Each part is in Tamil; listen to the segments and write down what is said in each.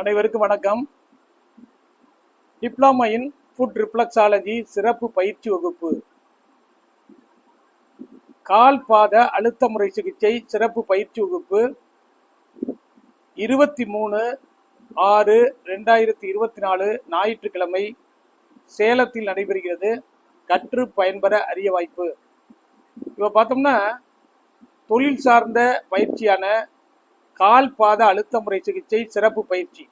அனைவருக்கும் வணக்கம். டிப்ளமா இன் ஃபுட் ரிஃப்ளக்ஸாலஜி சிறப்பு பயிற்சி வகுப்பு. கால் பாத அழுத்த முறை சிகிச்சை சிறப்பு பயிற்சி வகுப்பு. இருபத்தி மூணு ஆறு ரெண்டாயிரத்தி இருபத்தி நாலு ஞாயிற்றுக்கிழமை சேலத்தில் நடைபெறுகிறது. கற்று பயன்பெற அரிய வாய்ப்பு. இப்போ பார்த்தோம்னா தொழில் சார்ந்த பயிற்சியான கால் பாத அழுத்த முறை சிகிச்சை சிறப்பு பயிற்சி.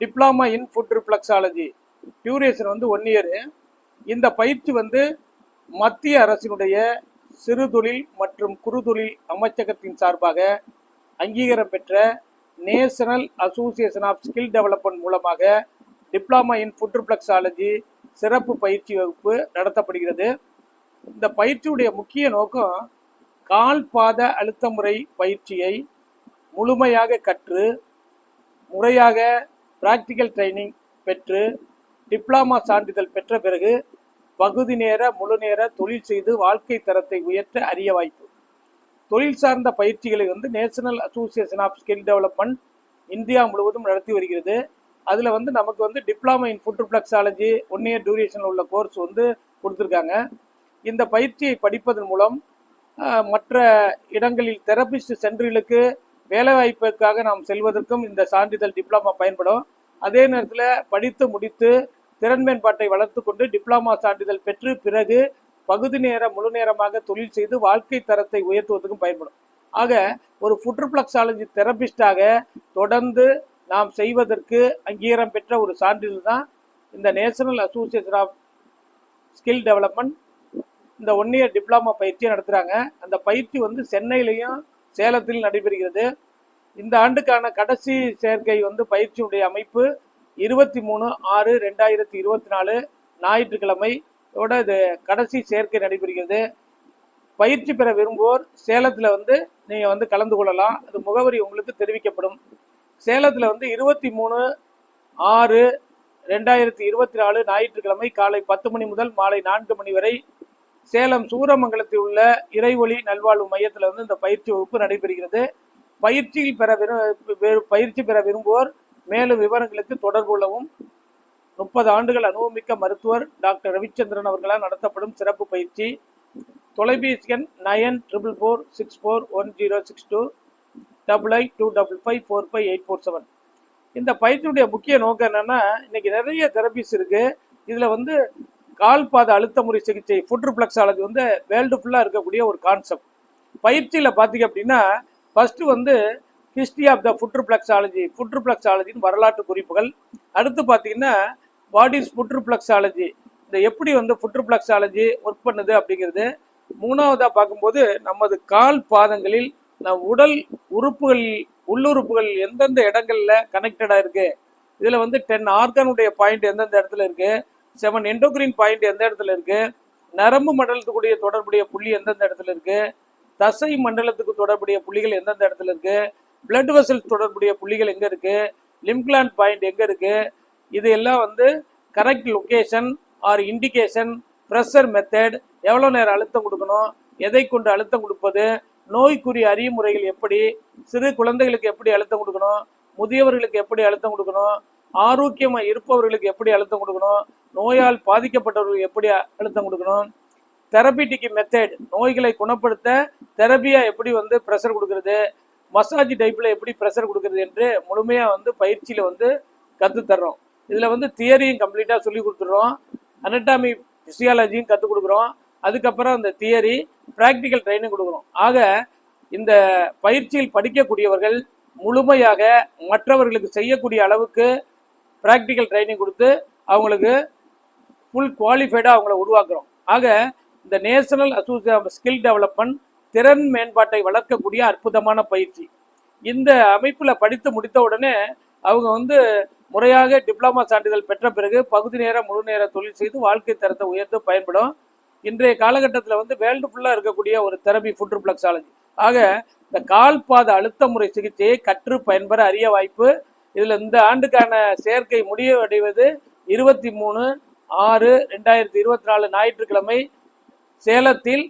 Diploma in foot reflexology. Duration வந்து ஒன் இயரு இந்த பயிற்சி வந்து மத்திய அரசினுடைய சிறுதொழில் மற்றும் குறுதொழில் அமைச்சகத்தின் சார்பாக அங்கீகாரம் பெற்ற national association of skill development மூலமாக டிப்ளமா இன் ஃபுட் ரிஃப்ளக்ஸாலஜி சிறப்பு பயிற்சி வகுப்பு நடத்தப்படுகிறது. இந்த பயிற்சியுடைய முக்கிய நோக்கம் கால் பாத அழுத்த முறை பயிற்சியை முழுமையாக கற்று முறையாக பிராக்டிக்கல் ட்ரைனிங் பெற்று டிப்ளமா சான்றிதழ் பெற்ற பிறகு பகுதி நேர முழு நேர தொழில் செய்து வாழ்க்கை தரத்தை உயர்த்த அரிய வாய்ப்பு. தொழில் சார்ந்த பயிற்சிகளை வந்து national association of skill development India முழுவதும் நடத்தி வருகிறது. அதில் வந்து நமக்கு வந்து diploma in foot reflexology one year டியூரேஷனில் உள்ள கோர்ஸ் வந்து கொடுத்துருக்காங்க. இந்த பயிற்சியை படிப்பதன் மூலம் மற்ற இடங்களில் தெரபிஸ்ட் சென்றுகளுக்கு வேலைவாய்ப்புக்காக நாம் செல்வதற்கும் இந்த சான்றிதழ் டிப்ளமா பயன்படும். அதே நேரத்தில் படித்து முடித்து திறன் மேம்பாட்டை வளர்த்து கொண்டு டிப்ளமா சான்றிதழ் பெற்று பிறகு பகுதி நேர முழு நேரமாக தொழில் செய்து வாழ்க்கை தரத்தை உயர்த்துவதற்கும் பயன்படும். ஆக ஒரு ஃபுட்ரிப்ளக்ஸாலஜி தெரபிஸ்டாக தொடர்ந்து நாம் செய்வதற்கு அங்கீகாரம் பெற்ற ஒரு சான்றிதழ் தான் இந்த national association of skill development இந்த ஒன் இயர் டிப்ளமா பயிற்சியை நடத்துகிறாங்க அந்த பயிற்சி வந்து சென்னையிலையும் சேலத்தில் நடைபெறுகிறது. இந்த ஆண்டுக்கான கடைசி சேர்க்கை வந்து பயிற்சியுடைய அமைப்பு இருபத்தி மூணு ஆறு ரெண்டாயிரத்தி இருபத்தி நாலு ஞாயிற்றுக்கிழமை. இதோட இது கடைசி சேர்க்கை நடைபெறுகிறது. பயிற்சி பெற விரும்புவோர் சேலத்தில் வந்து நீங்கள் வந்து கலந்து கொள்ளலாம். அது முகவரி உங்களுக்கு தெரிவிக்கப்படும். சேலத்தில் வந்து இருபத்தி மூணு ஆறு ரெண்டாயிரத்தி இருபத்தி நாலு ஞாயிற்றுக்கிழமை காலை பத்து மணி முதல் மாலை நான்கு மணி வரை சேலம் சூரமங்கலத்தில் உள்ள இறைவொளி நல்வாழ்வு மையத்தில் வந்து இந்த பயிற்சி வகுப்பு நடைபெறுகிறது. பயிற்சியில் பெற விரு பயிற்சி பெற விரும்புவோர் மேலும் விவரங்களுக்கு தொடர்பு கொள்ளவும். முப்பது ஆண்டுகள் அனுபவமிக்க மருத்துவர் டாக்டர் ரவிச்சந்திரன் அவர்களால் நடத்தப்படும் சிறப்பு பயிற்சி. தொலைபேசி எண் nine triple four six four one zero six two double eight two double five four five eight four seven. இந்த பயிற்சியுடைய முக்கிய நோக்கம் என்னன்னா இன்றைக்கி நிறைய தெரபிஸ் இருக்கு. இதில் வந்து கால் பாத அழுத்த முறை சிகிச்சை ஃபுட் ரிஃப்ளக்ஸாலஜி வந்து வேர்ல்டு ஃபுல்லாக இருக்கக்கூடிய ஒரு கான்செப்ட் பயிற்சியில் பார்த்தீங்க அப்படின்னா ஃபஸ்ட்டு வந்து history of the foot reflexology foot ரிஃப்ளக்ஸாலஜின் வரலாற்று குறிப்புகள். அடுத்து பார்த்தீங்கன்னா வாட் இஸ் ஃபுட் இந்த எப்படி வந்து ஃபுட் ரிஃப்ளக்ஸாலஜி ஒர்க் பண்ணுது அப்படிங்கிறது. மூணாவதாக பார்க்கும்போது நமது கால் பாதங்களில் நம் உடல் உறுப்புகள் உள்ளுறுப்புகள் எந்தெந்த இடங்களில் கனெக்டடாக இருக்குது இதில் வந்து டென் ஆர்கனுடைய பாயிண்ட் எந்தெந்த இடத்துல இருக்குது செவன் எண்டோக்ரின் பாயிண்ட் எந்த இடத்துல இருக்கு? நரம்பு மண்டலத்துக்குடைய தொடர்புடைய புள்ளி எந்தெந்த இடத்துல இருக்கு? தசை மண்டலத்துக்கு தொடர்புடைய புள்ளிகள் எந்தெந்த இடத்துல இருக்கு? பிளட் வெசல் தொடர்புடைய புள்ளிகள் எங்க இருக்கு? லிம்க்லாண்ட் பாயிண்ட் எங்க இருக்கு? இது எல்லாம் வந்து correct location or indication pressure method எவ்வளோ நேரம் அழுத்தம் கொடுக்கணும்? எதை கொண்டு அழுத்தம் கொடுப்பது? நோய்க்குரிய அறிமுறைகள் எப்படி? சிறு குழந்தைகளுக்கு எப்படி அழுத்தம் கொடுக்கணும்? முதியவர்களுக்கு எப்படி அழுத்தம் கொடுக்கணும்? ஆரோக்கியமா இருப்பவர்களுக்கு எப்படி அழுத்தம் கொடுக்கணும்? நோயால் பாதிக்கப்பட்டவர்களுக்கு எப்படி அழுத்தம் கொடுக்கணும்? தெரபிட்டிக்கு மெத்தட் நோய்களை குணப்படுத்த தெரபியா எப்படி வந்து ப்ரெஷர் கொடுக்கறது? மசாஜ் டைப்ல எப்படி ப்ரெஷர் கொடுக்கறது என்று முழுமையா வந்து பயிற்சியில வந்து கத்து தர்றோம். இதுல வந்து தியரியும் கம்ப்ளீட்டா சொல்லி கொடுத்துடுறோம். அனட்டாமி பிசியாலஜியும் கற்றுக் கொடுக்குறோம். அதுக்கப்புறம் அந்த தியரி ப்ராக்டிக்கல் ட்ரைனிங் கொடுக்குறோம். ஆக இந்த பயிற்சியில் படிக்கக்கூடியவர்கள் முழுமையாக மற்றவர்களுக்கு செய்யக்கூடிய அளவுக்கு ப்ராக்டிக்கல் ட்ரைனிங் கொடுத்து அவங்களுக்கு ஃபுல் குவாலிஃபைடாக அவங்கள உருவாக்குறோம். ஆக இந்த national association of skill development திறன் மேம்பாட்டை வளர்க்கக்கூடிய அற்புதமான பயிற்சி. இந்த அமைப்பில் படித்து முடித்த உடனே அவங்க வந்து முறையாக டிப்ளமா சான்றிதழ் பெற்ற பிறகு பகுதி நேர முழு நேர தொழில் செய்து வாழ்க்கை தரத்தை உயர்த்து பயன்படும். இன்றைய காலகட்டத்தில் வந்து வேர்ல்டு ஃபுல்லாக இருக்கக்கூடிய ஒரு தெரபி ஃபுட் ரிஃப்ளக்ஸாலஜி ஆக இந்த கால்பாத அழுத்த முறை சிகிச்சையை கற்று பயன்பெற அரிய வாய்ப்பு இதில் இந்த ஆண்டுக்கான சேர்க்கை முடிவடைவது இருபத்தி மூணு ஆறு ரெண்டாயிரத்தி இருபத்தி நாலு ஞாயிற்றுக்கிழமை சேலத்தில்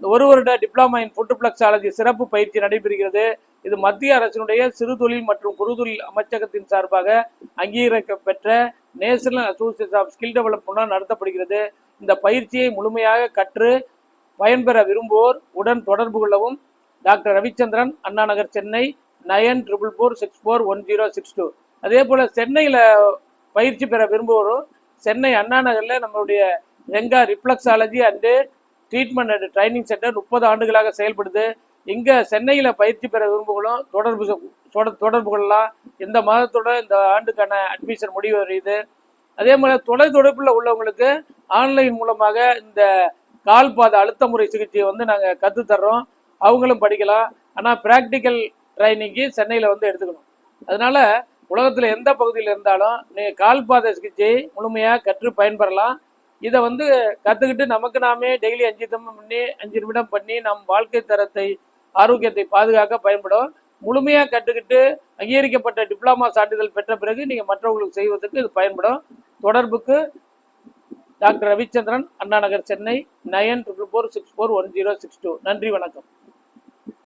ஒரு வருட டிப்ளமா இன் ஃபுட் பிளக்ஸாலஜி சிறப்பு பயிற்சி நடைபெறுகிறது. இது மத்திய அரசினுடைய சிறு தொழில் மற்றும் குறுதொழில் அமைச்சகத்தின் சார்பாக அங்கீகரிக்கப்பெற்ற national association of skill development நடத்தப்படுகிறது. இந்த பயிற்சியை முழுமையாக கற்று பயன்பெற விரும்புவோர் உடன் தொடர்பு கொள்ளவும். Doctor Ravichandran Anna Nagar Chennai nine triple four six four one zero six two. அதே போல் சென்னையில் பயிற்சி பெற விரும்புவோரும் சென்னை அண்ணா நகரில் நம்மளுடைய எங்கா reflexology and treatment and training centre முப்பது ஆண்டுகளாக செயல்படுது. இங்கே சென்னையில் பயிற்சி பெற விரும்புகளும் தொடர்பு தொடர்பு கொள்ளலாம். இந்த மாதத்தோட இந்த ஆண்டுக்கான அட்மிஷன் முடிவு வருது. அதே மாதிரி தொலை தொடர்பில் உள்ளவங்களுக்கு ஆன்லைன் மூலமாக இந்த கால்பாத அழுத்த முறை சிகிச்சையை வந்து நாங்கள் கற்றுத்தர்றோம் அவங்களும் படிக்கலாம். ஆனால் ப்ராக்டிக்கல் ட்ரைனிங்கு சென்னையில் வந்து எடுத்துக்கணும். அதனால உலகத்தில் எந்த பகுதியில் இருந்தாலும் நீங்கள் கால்பாதை சிகிச்சை முழுமையாக கற்று பயன்பெறலாம். இதை வந்து கற்றுக்கிட்டு நமக்கு நாமே டெய்லி அஞ்சு நிமிடம் பண்ணி அஞ்சு நிமிடம் பண்ணி நம் வாழ்க்கை தரத்தை ஆரோக்கியத்தை பாதுகாக்க பயன்படும். முழுமையாக கற்றுக்கிட்டு அங்கீகரிக்கப்பட்ட டிப்ளமா சான்றிதழ் பெற்ற பிறகு நீங்கள் மற்றவர்களுக்கு செய்வதற்கு இது பயன்படும். தொடர்புக்கு doctor Ravichandran Anna Nagar Chennai nine triple four six four one zero six two. நன்றி வணக்கம்.